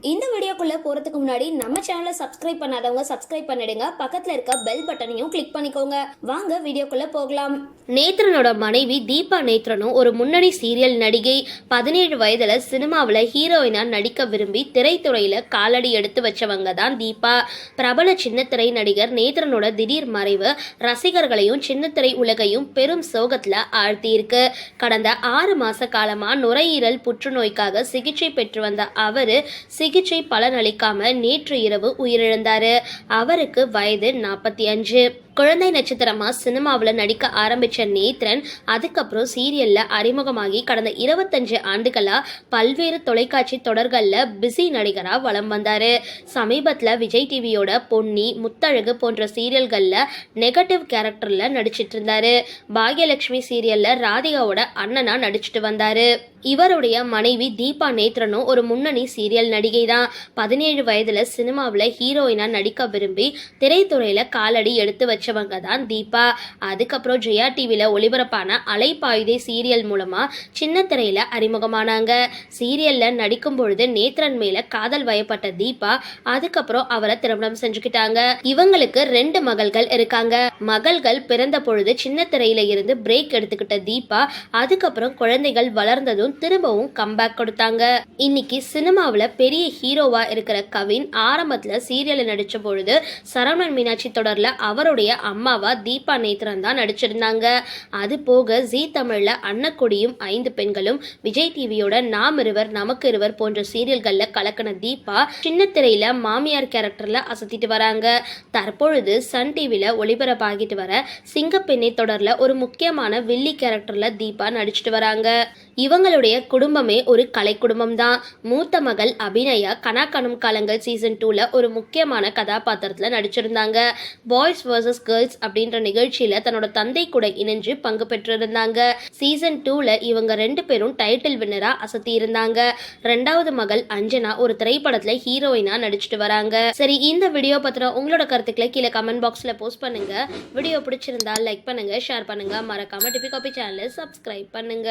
இந்த வீடியோக்குள்ளே போறதுக்கு முன்னாடி நம்ம சேனலை சப்ஸ்கிரைப் பண்ணாதவங்க சப்ஸ்கிரைப் பண்ணிடுங்க. பக்கத்தில் இருக்க பெல் பட்டனையும் கிளிக் பண்ணிக்கோங்க. வாங்க வீடியோக்குள்ளே போகலாம். நேத்ரனோட மனைவி தீபா நேத்ரனும் ஒரு முன்னணி சீரியல் நடிகை பதினேழு வயதில் சினிமாவில் ஹீரோயினா நடிக்க விரும்பி திரைத்துறையில் காலடி எடுத்து வச்சவங்க தான் தீபா. பிரபல சின்னத்திரை நடிகர் நேத்ரனோட திடீர் மறைவு ரசிகர்களையும் சின்னத்திரை உலகையும் பெரும் சோகத்தில் ஆழ்த்தியிருக்கு. கடந்த ஆறு மாத காலமாக நுரையீரல் புற்றுநோய்க்காக சிகிச்சை பெற்று வந்த அவர் சிகிச்சை பல பலனளிக்காம நேற்று இரவு உயிரிழந்தார். அவருக்கு வயது நாற்பத்தி அஞ்சு. குழந்தை நட்சத்திரமா சினிமாவில் நடிக்க ஆரம்பிச்ச நேத்ரன் அதுக்கப்புறம் சீரியல்ல அறிமுகமாகி கடந்த இருபத்தஞ்சு ஆண்டுகளா பல்வேறு தொலைக்காட்சி தொடர்களில் பிஸி நடிகரா வலம் வந்தாரு. சமீபத்தில் விஜய் டிவியோட பொன்னி முத்தழகு போன்ற சீரியல்களில் நெகட்டிவ் கேரக்டர்ல நடிச்சிட்டு இருந்தாரு. பாக்யலட்சுமி சீரியல்ல ராதிகாவோட அண்ணனா நடிச்சிட்டு வந்தாரு. இவருடைய மனைவி தீபா நேத்ரனும் ஒரு முன்னணி சீரியல் நடிகை தான் பதினேழு வயதுல சினிமாவில் ஹீரோயினா நடிக்க விரும்பி திரைத்துறையில காலடி எடுத்து வச்சு வச்சவங்க தான் தீபா. அதுக்கப்புறம் ஜெயா டிவியில் ஒளிபரப்பான அலைப்பாயுதே சீரியல் மூலமாக சின்ன திரையில் அறிமுகமானாங்க. சீரியலில் நடிக்கும் பொழுது நேத்ரன் மேல காதல் வயப்பட்ட தீபா அதுக்கப்புறம் அவரை திருமணம் செஞ்சுக்கிட்டாங்க. இவங்களுக்கு ரெண்டு மகள்கள் இருக்காங்க. மகள்கள் பிறந்த பொழுது சின்ன திரையில இருந்து பிரேக் எடுத்துக்கிட்ட தீபா அதுக்கப்புறம் குழந்தைகள் வளர்ந்ததும் திரும்பவும் கம்பேக் கொடுத்தாங்க. இன்னைக்கு சினிமாவில் பெரிய ஹீரோவா இருக்கிற கவின் ஆரம்பத்தில் சீரியலில் நடித்த பொழுது சரவணன் மீனாட்சி தொடரில் அவருடைய அம்மாவா தீபா நேத்ரன் தான் நடிச்சிருந்தாங்க. அது போக ஜீ தமிழில் அன்னக்குடியும் ஐந்து பெண்களும் விஜய் டிவியோட நாம் இருவர் நமக்கு இருவர் போன்ற சீரியல்களில் கலக்கின தீபா சின்ன திரையில மாமியார் கேரக்டர்ல அசத்திட்டு வராங்க. தற்பொழுது சன் டிவியில் ஒளிபரப்பாகிட்டு வர சிங்கப்பெண்ணை தொடரில் ஒரு முக்கியமான வில்லி கேரக்டர்ல தீபா நடிச்சிட்டு வராங்க. இவங்களுடைய குடும்பமே ஒரு கலை குடும்பம் தான் மூத்த மகள் அபிநயா கனாக்கணும் காலங்கள் சீசன் டூல ஒரு முக்கியமான கதாபாத்திரத்தில் நடிச்சிருந்தாங்க. பாய்ஸ் வர்சஸ் கேர்ள்ஸ் அப்படின்ற நிகழ்ச்சியில தன்னோட தந்தை கூட இணைஞ்சு பங்கு பெற்றிருந்தாங்க. சீசன் டூல இவங்க ரெண்டு பேரும் டைட்டில் வின்னரா அசத்தி இருந்தாங்க. ரெண்டாவது மகள் அஞ்சனா ஒரு திரைப்படத்துல ஹீரோயினா நடிச்சிட்டு வராங்க. சரி இந்த வீடியோ பத்தின உங்களோட கருத்துக்களை கீழே கமெண்ட் பாக்ஸ்ல போஸ்ட் பண்ணுங்க. வீடியோ பிடிச்சிருந்தா லைக் பண்ணுங்க ஷேர் பண்ணுங்க. மறக்காம டிபி காபி சேனலை சப்ஸ்கிரைப் பண்ணுங்க.